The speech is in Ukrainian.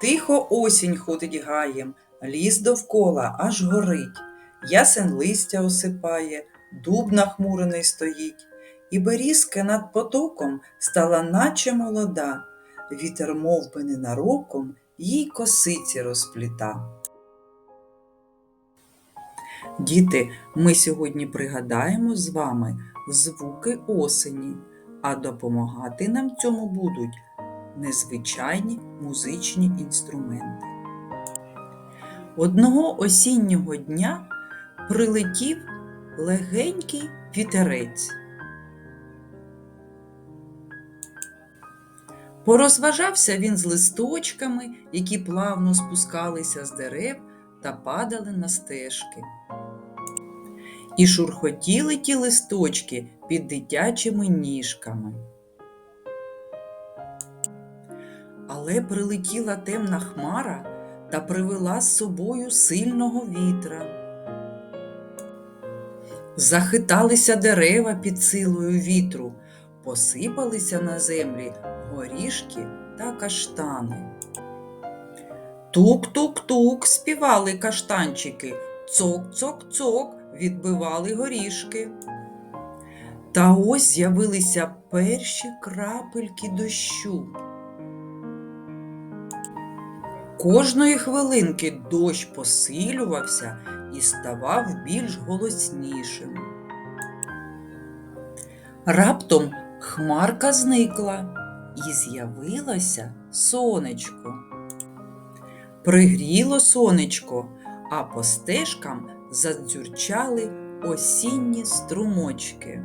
Тихо осінь ходить гаєм, ліс довкола аж горить, ясен листя осипає, дуб нахмурений стоїть, і берізка над потоком стала наче молода, вітер мов би ненароком їй косиці розпліта. Діти, ми сьогодні пригадаємо з вами звуки осені, а допомагати нам цьому будуть незвичайні музичні інструменти. Одного осіннього дня прилетів легенький вітерець. Порозважався він з листочками, які плавно спускалися з дерев та падали на стежки. І шурхотіли ті листочки під дитячими ніжками. Але прилетіла темна хмара та привела з собою сильного вітра. Захиталися дерева під силою вітру, посипалися на землі горішки та каштани. Тук-тук-тук співали каштанчики, цок-цок-цок відбивали горішки. Та ось з'явилися перші крапельки дощу. Кожної хвилинки дощ посилювався і ставав більш голоснішим. Раптом хмарка зникла і з'явилося сонечко. Пригріло сонечко, а по стежкам задзюрчали осінні струмочки.